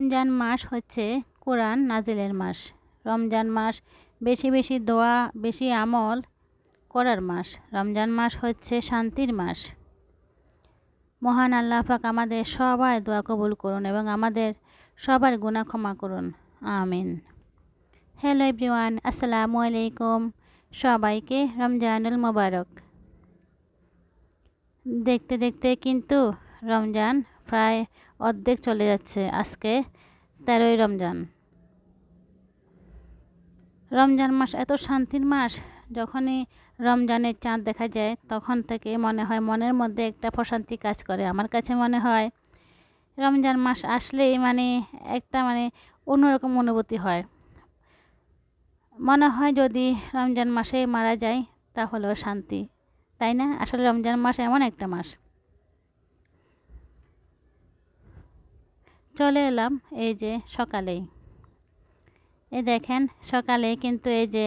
রমজান মাস হচ্ছে কোরআন নাজিলের মাস। রমজান মাস বেশি বেশি দোয়া, বেশি আমল করার মাস। রমজান মাস হচ্ছে শান্তির মাস। মহান আল্লাহ পাক আমাদের সবাই দোয়া কবুল করুন এবং আমাদের সবার গুণা ক্ষমা করুন। আমিন। হ্যালো এভরিওয়ান, আসসালামু আলাইকুম। সবাইকে রমজানুল মোবারক। দেখতে দেখতে কিন্তু রমজান প্রায় অর্ধেক চলে যাচ্ছে আজকে তেরোই রমজান। রমজান মাস এত শান্তির মাস, যখনই রমজানের চাঁদ দেখা যায়, তখন থেকে মনে হয় মনের মধ্যে একটা প্রশান্তি কাজ করে আমার কাছে মনে হয়। রমজান মাস আসলেই মানে একটা মানে অন্যরকম অনুভূতি হয়। মনে হয় যদি রমজান মাসে মারা যায়, তাহলেও শান্তি। তাই না? আসলে রমজান মাস এমন একটা মাস। চলে এলাম এই যে সকালেই। এই দেখেন সকালে কিন্তু এই যে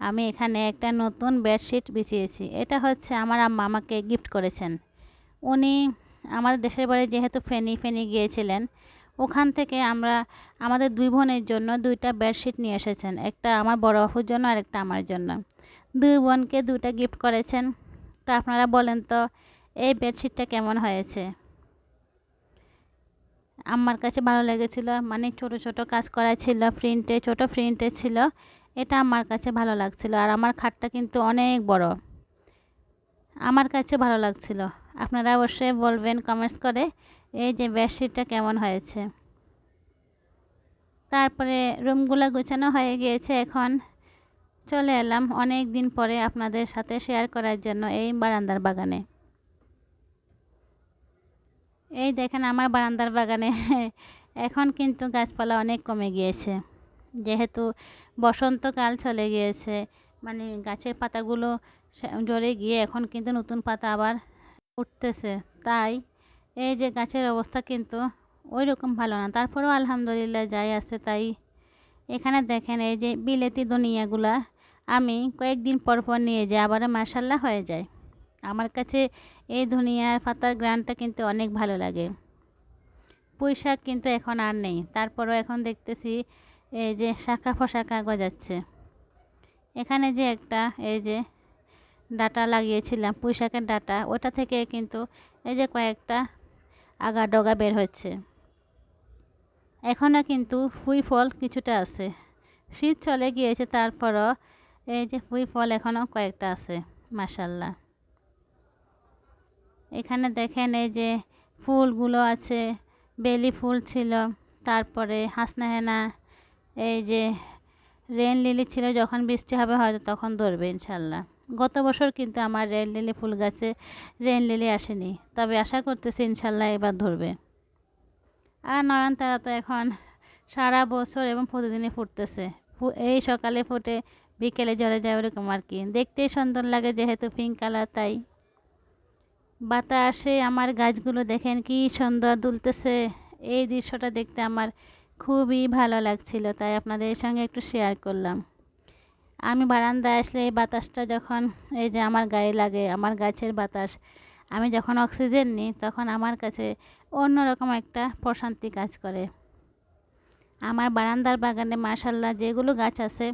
আমি এখানে একটা নতুন বেডশিট বিছিয়েছি। এটা হচ্ছে আমার আম্মা আমাকে গিফট করেছেন। উনি আমাদের দেশের বাড়ি যেহেতু ফেনি ফেনি গিয়েছিলেন, ওখান থেকে আমরা, আমাদের দুই বোনের জন্য দুইটা বেডশিট নিয়ে এসেছেন। একটা আমার বড় বাবুর জন্য আর একটা আমার জন্য। দুই বোনকে দুইটা গিফট করেছেন। তো আপনারা বলেন তো, এই বেডশিটটা কেমন হয়েছে? আমার কাছে ভালো লেগেছিল। মানে ছোট ছোট কাজ করা ছিল প্রিন্টে ছোট প্রিন্টে ছিল। এটা আমার কাছে ভালো লাগছিল। আর আমার খাটটা কিন্তু অনেক বড়। আমার কাছে ভালো লাগছিল। আপনারা অবশ্যই বলবেন কমেন্টস করে এই যে বেডশিটটা কেমন হয়েছে। তারপরে রুমগুলো গোছানো হয়ে গিয়েছে এখন। চলে এলাম অনেক দিন পরে আপনাদের সাথে শেয়ার করার জন্য এই বারান্দার বাগানে। এই দেখেন আমার বারান্দার বাগানে এখন কিন্তু গাছপালা অনেক কমে গিয়েছে। যেহেতু বসন্তকাল চলে গিয়েছে মানে গাছের পাতাগুলো ঝরে গিয়ে এখন কিন্তু নতুন পাতা আবার উঠতেছে। তাই এই যে গাছের অবস্থা কিন্তু ওই রকম ভালো না। তারপরেও আলহামদুলিল্লাহ যাই আছে তাই। এখানে দেখেন এই যে বিলেতি দুনিয়াগুলা, আমি কয়েকদিন পর পর নিয়ে যাই আবার মার্শাল্লাহ হয়ে যায়। আমার কাছে এই ধনিয়ার পাতার গ্রানটা কিন্তু অনেক ভালো লাগে। পুঁই শাক কিন্তু এখন আর নেই। তারপরও এখন দেখতেছি এই যে শাখা ফশাখা গজাচ্ছে। এখানে যে একটা এই যে ডাটা লাগিয়েছিলাম, পুঁই শাকের ডাটা, ওটা থেকে কিন্তু এই যে কয়েকটা আগা ডগা বের হচ্ছে। এখনও কিন্তু ফুই ফল কিছুটা আছে। শীত চলে গিয়েছে, তারপরও এই যে ফুই ফল এখনও কয়েকটা আছে মাসাল্লাহ এখানে দেখেন এই যে ফুলগুলো আছে, বেলি ফুল ছিল, তারপরে হাসনাহেনা, এই যে রেন লিলি ছিল, যখন বৃষ্টি হবে হয়তো তখন ধরবে ইনশাল্লাহ। গত বছর কিন্তু আমার রেন লিলি ফুল গাছে রেন লিলি আসেনি, তবে আশা করতেছি ইনশাল্লাহ এবার ধরবে। আর নয়নতারা তো এখন সারা বছর এবং প্রতিদিনই ফুটতেছে। এই সকালে ফুটে, বিকেলে জ্বরে যায় ওরকম আর কি। দেখতেই সুন্দর লাগে যেহেতু পিঙ্ক কালার তাই। বাতাসে আমার গাছগুলো দেখেন কি সুন্দর দুলতেছে। এই দৃশ্যটা দেখতে আমার খুবই ভালো লাগছিল, তাই আপনাদের সঙ্গে একটু শেয়ার করলাম। আমি বারান্দায় আসলে এই বাতাসটা যখন, এই যে আমার গায়ে লাগে, আমার গাছের বাতাস, আমি যখন অক্সিজেন নিই তখন আমার কাছে অন্যরকম একটা প্রশান্তি কাজ করে। আমার বারান্দার বাগানে মাশাল্লাহ যেগুলো গাছ আছে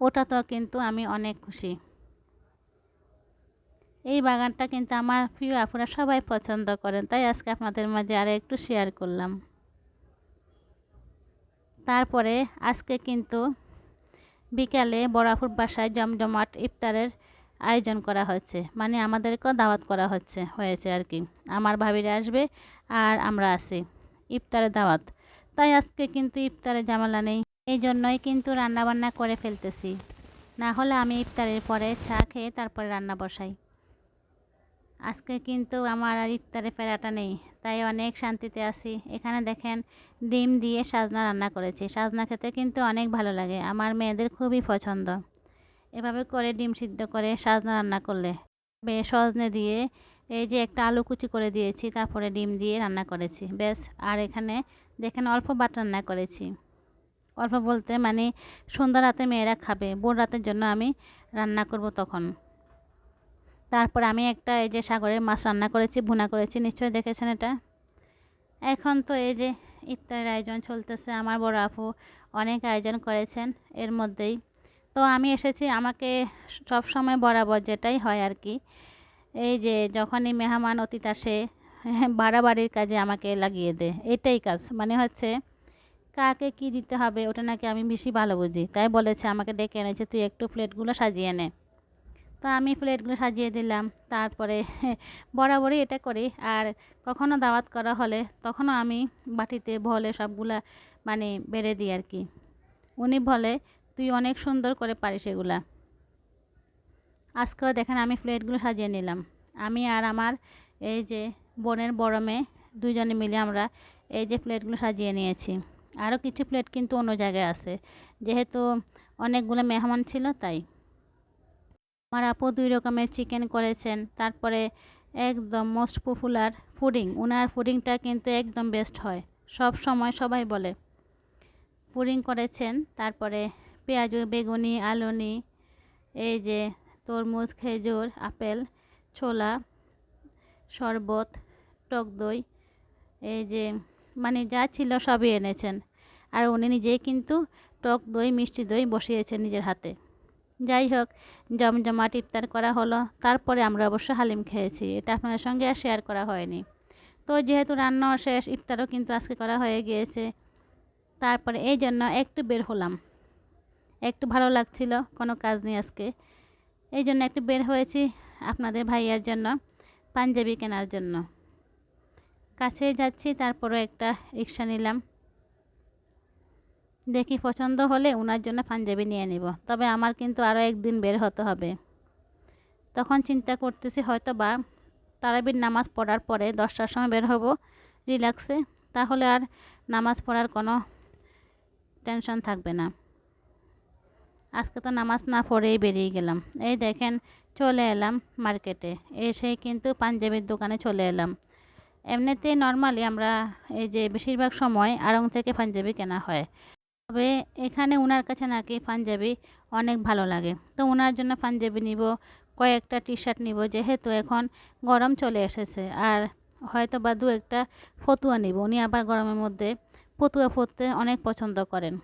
ওটা তো কিন্তু আমি অনেক খুশি। এই বাগানটা কিন্তু আমার প্রিয় আপুরা সবাই পছন্দ করেন। তাই আজকে আপনাদের মাঝে আরও একটু শেয়ার করলাম। তারপরে আজকে কিন্তু বিকালে বড়াপুর বাসায় জমজমাট ইফতারের আয়োজন করা হচ্ছে মানে আমাদেরকেও দাওয়াত করা হচ্ছে, হয়েছে আর কি। আমার ভাবিরা আসবে আর আমরা আছি ইফতারের দাওয়াত। তাই আজকে কিন্তু ইফতারে জামালা নেই। এই জন্যই কিন্তু রান্নাবান্না করে ফেলতেছি। না হলে আমি ইফতারের পরে চা খেয়ে তারপরে রান্না বসাই। আজকে কিন্তু আমার আর ইফতারে ফেরাটা নেই, তাই অনেক শান্তিতে আছি। এখানে দেখেন, ডিম দিয়ে সাজনা রান্না করেছি। সাজনা খেতে কিন্তু অনেক ভালো লাগে, আমার মেয়েদের খুবই পছন্দ। এভাবে করে ডিম সিদ্ধ করে সাজনা রান্না করলে সজনে দিয়ে এই যে একটা আলু কুচি করে দিয়েছি, তারপরে ডিম দিয়ে রান্না করেছি। বেশ আর এখানে দেখেন অল্প বাট রান্না করেছি। অল্প বলতে মানে সন্ধ্যা রাতে মেয়েরা খাবে বোন রাতের জন্য আমি রান্না করব তখন। তারপর আমি একটা এই যে সাগরের মাছ রান্না করেছি, ভুনা করেছি, নিশ্চয়ই দেখেছেন এটা? এখন তো এই যে ইফতারের আয়োজন চলতেছে, আমার বড় আপু অনেক আয়োজন করেছেন এর মধ্যেই। তো আমি এসেছি আমাকে সব সময় বরাবর যেটাই হয় আর কি। এই যে যখনই মেহমান অতীত আসে, বাড়াবাড়ির কাজে আমাকে লাগিয়ে দেয়, এটাই কাজ। মানে হচ্ছে কাকে কি দিতে হবে, ওটা নাকি আমি বেশি ভালো বুঝি। তাই বলেছে, আমাকে ডেকে এনেছে, তুই একটু প্লেটগুলো সাজিয়ে নে। তো আমি প্লেটগুলো সাজিয়ে দিলাম। তারপরে বরাবরই এটা করি। আর কখনো দাওয়াত করা হলে তখনও আমি বাটিতে ভলে সবগুলা মানে বেড়ে দিই আর কি। উনি বলে, তুই অনেক সুন্দর করে পারিস এগুলা। আজকেও দেখেন আমি প্লেটগুলো সাজিয়ে নিলাম। আমি আর আমার এই যে বোনের বড় মেয়ে দুজনে মিলে আমরা এই যে প্লেটগুলো সাজিয়ে নিয়েছি। আরও কিছু প্লেট কিন্তু অন্য জায়গায় আছে। যেহেতু অনেকগুলো মেহমান ছিল তাই। আমার আপু দুই রকমের চিকেন করেছেন। তারপরে একদম মোস্ট পপুলার পুডিং ওনার পুডিংটা কিন্তু একদম বেস্ট হয়। সব সময় সবাই বলে। পুডিং করেছেন, তারপরে পেঁয়াজ, বেগুনি, আলুনি, এই যে তরমুজ, খেজুর, আপেল, ছোলা, শরবত, টক দই, এই যে মানে যা ছিল সবই এনেছেন। আর উনি নিজেই কিন্তু টক দই, মিষ্টি দই বসিয়েছেন নিজের হাতে। যাই হোক, জমজমাট ইফতার করা হলো। তারপরে আমরা অবশ্য হালিম খেয়েছি। এটা আপনাদের সঙ্গে আর শেয়ার করা হয়নি। তো যেহেতু রান্নাও শেষ, ইফতারও কিন্তু আজকে করা হয়ে গিয়েছে। তারপরে এই জন্য একটু বের হলাম। একটু ভালো লাগছিল, কোনো কাজ নেই আজকে। এই জন্য একটু বের হয়েছি আপনাদের ভাইয়ার জন্য, পাঞ্জাবি কেনার জন্য। কাছে যাচ্ছি তারপরে একটা রিক্সা নিলাম। দেখি পছন্দ হলে ওনার জন্য পাঞ্জাবি নিয়ে নিব। তবে আমার কিন্তু আরও একদিন বের হতে হবে। তখন চিন্তা করতেছি হয়তো বা তারাবির নামাজ পড়ার পরে দশটার সময় বের হব রিল্যাক্সে। তাহলে আর নামাজ পড়ার কোনো টেনশন থাকবে না। আজকে তো নামাজ না পড়েই বেরিয়ে গেলাম। এই দেখেন চলে এলাম মার্কেটে। এসে কিন্তু পাঞ্জাবির দোকানে চলে এলাম। এমনিতেই নর্মালি আমরা এই যে বেশিরভাগ সময় আড়ং থেকে পাঞ্জাবি কেনা হয়। তবে এখানে ওনার কাছে নাকি পাঞ্জাবি অনেক ভালো লাগে। তো ওনার জন্য পাঞ্জাবি নিব, কয়েকটা টি শার্ট নিব, যেহেতু এখন গরম চলে এসেছে। আর হয়তো বা দু একটা ফতুয়া নিব। উনি আবার গরমের মধ্যে ফতুয়া পরতে অনেক পছন্দ করেন।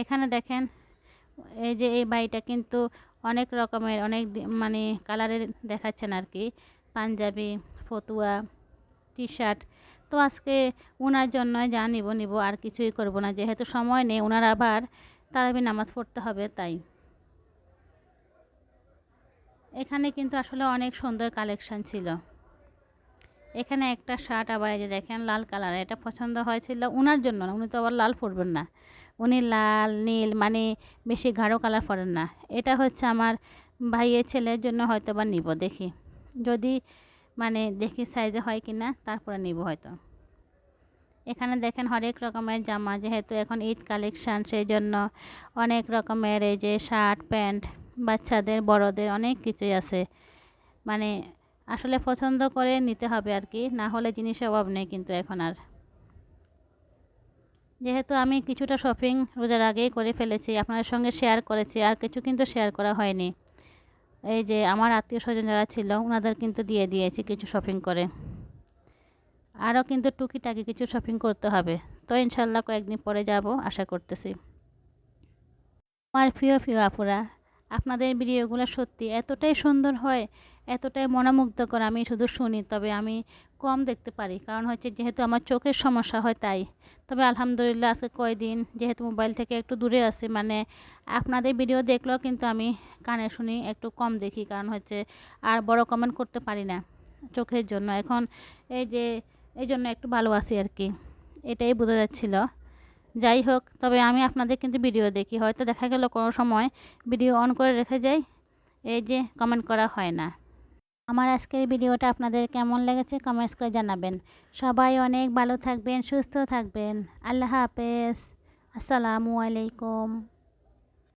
এখানে দেখেন, এই যে এই বাড়িটা কিন্তু অনেক রকমের, অনেক মানে কালারের দেখাচ্ছেন আর কি। পাঞ্জাবি, ফতুয়া টি শার্ট তো আজকে ওনার জন্য যা নিব নিব, আর কিছুই করব না। যেহেতু সময় নেই ওনার আবার তারাবি নামাজ পড়তে হবে, তাই। এখানে কিন্তু আসলে অনেক সুন্দর কালেকশান ছিল। এখানে একটা শার্ট আবার এই যে দেখেন, লাল কালার। এটা পছন্দ হয়েছিল ওনার জন্য না, উনি তো আবার লাল পরবেন না। উনি লাল, নীল মানে বেশি গাঢ় কালার পরেন না। এটা হচ্ছে আমার ভাইয়ের ছেলের জন্য হয়তো বা নিব, দেখি। যদি মানে দেখি সাইজে হয় কি না তারপরে নিব হয়তো। এখানে দেখেন হরেক রকমের জামা, যেহেতু এখন ঈদ কালেকশান সেই জন্য অনেক রকমের এই যে শার্ট প্যান্ট বাচ্চাদের, বড়দের অনেক কিছুই আছে। মানে আসলে পছন্দ করে নিতে হবে আর কি, না হলে জিনিসের অভাব নেই কিন্তু এখন আর। যেহেতু আমি কিছুটা শপিং রোজার আগেই করে ফেলেছি, আপনাদের সঙ্গে শেয়ার করেছি, আর কিছু কিন্তু শেয়ার করা হয়নি। এই যে আমার আত্মীয় স্বজন যারা ছিল ওনাদের কিন্তু দিয়ে দিয়েছি কিছু শপিং করে। আরও কিন্তু টুকিটাকি কিছু শপিং করতে হবে। তো ইনশাল্লাহ কয়েকদিন পরে যাব, আশা করতেছি। আমার প্রিয় প্রিয় আপুরা, আপনাদের ভিডিওগুলো সত্যি এতটাই সুন্দর হয় এতটাই মনোমুগ্ধকর, আমি শুধু শুনি, তবে আমি কম দেখতে পারি। কারণ হচ্ছে যেহেতু আমার চোখের সমস্যা হয় তাই। তবে আলহামদুলিল্লাহ আজকে কয়দিন যেহেতু মোবাইল থেকে একটু দূরে আছি মানে আপনাদের ভিডিও দেখলেও কিন্তু আমি কানে শুনি, একটু কম দেখি। কারণ হচ্ছে আর বড় কমেন্ট করতে পারি না চোখের জন্য। এখন এই যে, এই জন্য একটু ভালো আছি আর কি, এটাই বোঝা যাচ্ছিল। যাই হোক, তবে আমি আপনাদের কিন্তু ভিডিও দেখি। হয়তো দেখা গেল কোনো সময় ভিডিও অন করে রেখে যাই, এই যে কমেন্ট করা হয় না। আমার আজকের ভিডিওটা আপনাদের কেমন লেগেছে কমেন্টস করে জানাবেন। সবাই অনেক ভালো থাকবেন, সুস্থ থাকবেন। আল্লাহ হাফেজ। আসসালামু আলাইকুম।